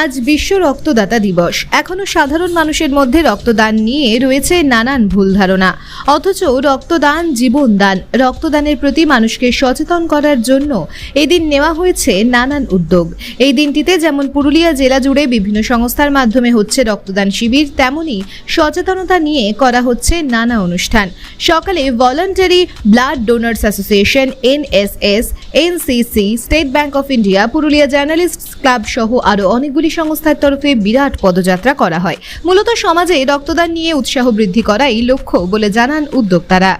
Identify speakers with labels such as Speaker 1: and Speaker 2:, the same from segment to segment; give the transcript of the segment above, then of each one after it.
Speaker 1: আজ বিশ্ব রক্তদাতা দিবস। এখনও সাধারণ মানুষের মধ্যে রক্তদান নিয়ে রয়েছে নানান ভুল ধারণা। অথচ রক্তদান জীবনদান রক্তদানের প্রতি মানুষকে সচেতন করার জন্য এদিন নেওয়া হয়েছে নানান উদ্যোগ। এই দিনটিতে যেমন পুরুলিয়া জেলা জুড়ে বিভিন্ন সংস্থার মাধ্যমে হচ্ছে রক্তদান শিবির, তেমনি সচেতনতা নিয়ে করা হচ্ছে নানা অনুষ্ঠান। সকালে voluntary blood donors association, NSS, NCC, State Bank of India, Purulia journalist club সহ আরও অনেকগুলি সংস্থার তরফে বিরাট পদযাত্রা করা হয়। মূলত সমাজে রক্তদান নিয়ে উৎসাহ বৃদ্ধি করাই লক্ষ্য বলে জানান উদ্যোক্তারা।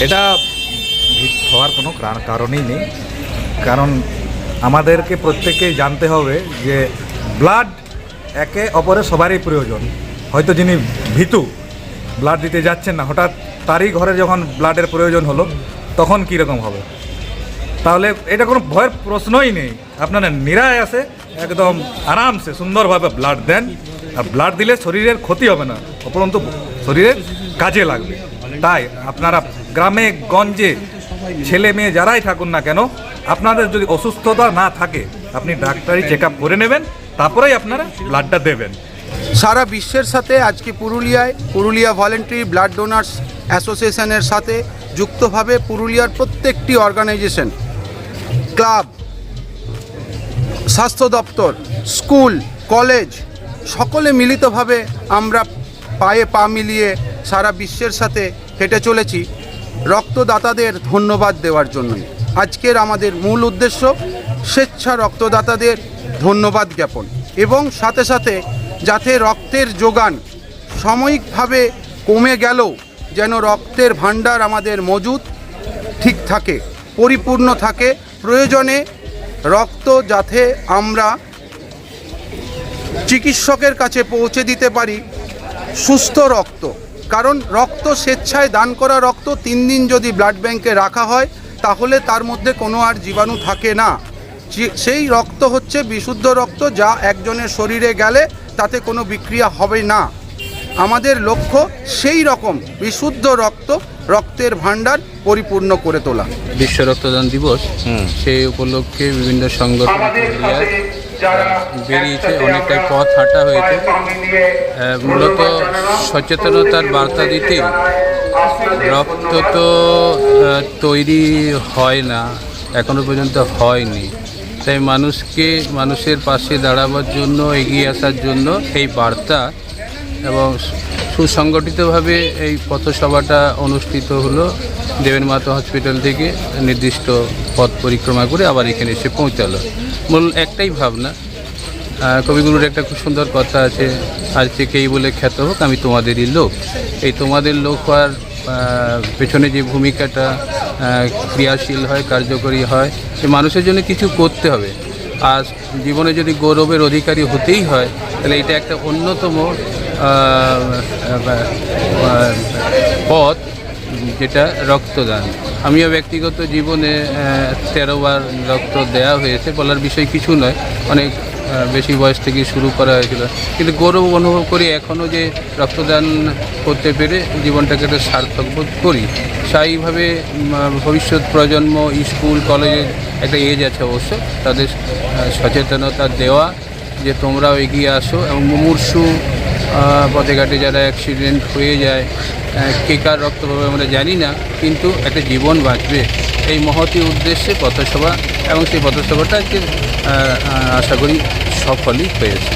Speaker 2: এটা হওয়ার কোনো কার- কারণই নেই। কারণ আমাদেরকে প্রত্যেককেই জানতে হবে যে ব্লাড একে অপরের সবারই প্রয়োজন। হয়তো যিনি ভীতু ব্লাড দিতে যাচ্ছেন না, হঠাৎ তারই ঘরে যখন ব্লাডের প্রয়োজন হলো, তখন কীরকম হবে? তাহলে এটা কোনো ভয়ের প্রশ্নই নেই। আপনারা নিরায় আসে একদম আরামসে সুন্দরভাবে ব্লাড দেন। আর ব্লাড দিলে শরীরের ক্ষতি হবে না, উপরন্তু শরীরের কাজে লাগবে। তাই আপনারা গ্রামে, গঞ্জে ছেলে মেয়ে যারাই থাকুন না কেন আপনাদের যদি অসুস্থতা না থাকে, আপনি ডাক্তারি চেক আপ করে নেবেন, তারপরেই আপনারা ব্লাডটা দেবেন।
Speaker 3: সারা বিশ্বের সাথে আজকে পুরুলিয়ায়, পুরুলিয়া ভলেন্টারি ব্লাড ডোনার্স অ্যাসোসিয়েশনের সাথে যুক্তভাবে পুরুলিয়ার প্রত্যেকটি অর্গানাইজেশন ক্লাব স্বাস্থ্য দপ্তর স্কুল কলেজ সকলে মিলিতভাবে আমরা পায়ে পা মিলিয়ে সারা বিশ্বের সাথে হেঁটে চলেছি। রক্তদাতাদের ধন্যবাদ দেওয়ার জন্যই। আজকের আমাদের মূল উদ্দেশ্য স্বেচ্ছা রক্তদাতাদের ধন্যবাদ জ্ঞাপন এবং সাথে সাথে যাতে রক্তের যোগান সাময়িকভাবে কমে গেলেও যেন রক্তের ভাণ্ডার আমাদের মজুদ ঠিক থাকে, পরিপূর্ণ থাকে। প্রয়োজনে রক্ত যাতে আমরা চিকিৎসকের কাছে পৌঁছে দিতে পারি, সুস্থ রক্ত। কারণ রক্ত স্বেচ্ছায় দান করা রক্ত তিন দিন যদি ব্লাড ব্যাংকে রাখা হয় তাহলে তার মধ্যে কোনো আর জীবাণু থাকে না। যে- সেই রক্ত হচ্ছে বিশুদ্ধ রক্ত যা একজনের শরীরে গেলে তাতে কোনো বিক্রিয়া হবে না। আমাদের লক্ষ্য সেই রকম বিশুদ্ধ রক্ত রক্তের ভাণ্ডার পরিপূর্ণ করে তোলা।
Speaker 4: বিশ্ব রক্তদান দিবস সেই উপলক্ষে বিভিন্ন সংগঠন বেরিয়েছে অনেকটাই পথ হাঁটা হয়েছে। মূলত সচেতনতার বার্তা দিতে রক্ত তো তৈরি হয় না এখনও পর্যন্ত হয়নি। তাই মানুষকে মানুষের পাশে দাঁড়াবার জন্য এগিয়ে আসার জন্য এই বার্তা এবং সুসংগঠিতভাবে এই পথসভাটা অনুষ্ঠিত হলো দেবেন মাতা হসপিটাল থেকে নির্দিষ্ট পথ পরিক্রমা করে আবার এখানে এসে পৌঁছালো। মূল একটাই ভাবনা কবিগুরুর একটা খুব সুন্দর কথা আছে আজ থেকেই বলে খ্যাত হোক, আমি তোমাদেরই লোক। এই তোমাদের লোক হওয়ার পেছনে যে ভূমিকাটা ক্রিয়াশীল হয়, কার্যকরী হয় সে মানুষের জন্য কিছু করতে হবে। আর জীবনে যদি গৌরবের অধিকারী হতেই হয়, তাহলে এটা একটা অন্যতম পথ যেটা রক্তদান। আমিও ব্যক্তিগত জীবনে তেরো বার রক্ত দেওয়া হয়েছে বলার বিষয় কিছু নয়। অনেক বেশি বয়স থেকে শুরু করা হয়েছিল। কিন্তু গৌরব অনুভব করি এখনও যে রক্তদান করতে পেরে জীবনটাকে একটা সার্থক বোধ করি। উম, ভবিষ্যৎ প্রজন্ম স্কুল কলেজের একটা এজ আছে অবশ্য তাদের সচেতনতা দেওয়া যে তোমরাও এগিয়ে আসো এবং মুমূর্ষু পথে ঘাটে যারা অ্যাক্সিডেন্ট হয়ে যায় কে কার রক্ত পাবে আমরা জানি না, কিন্তু একটা জীবন বাঁচবে। এই মহতি উদ্দেশ্যে পথসভা এবং সেই পথসভাটা আজকে আশা করি সফলই হয়েছে।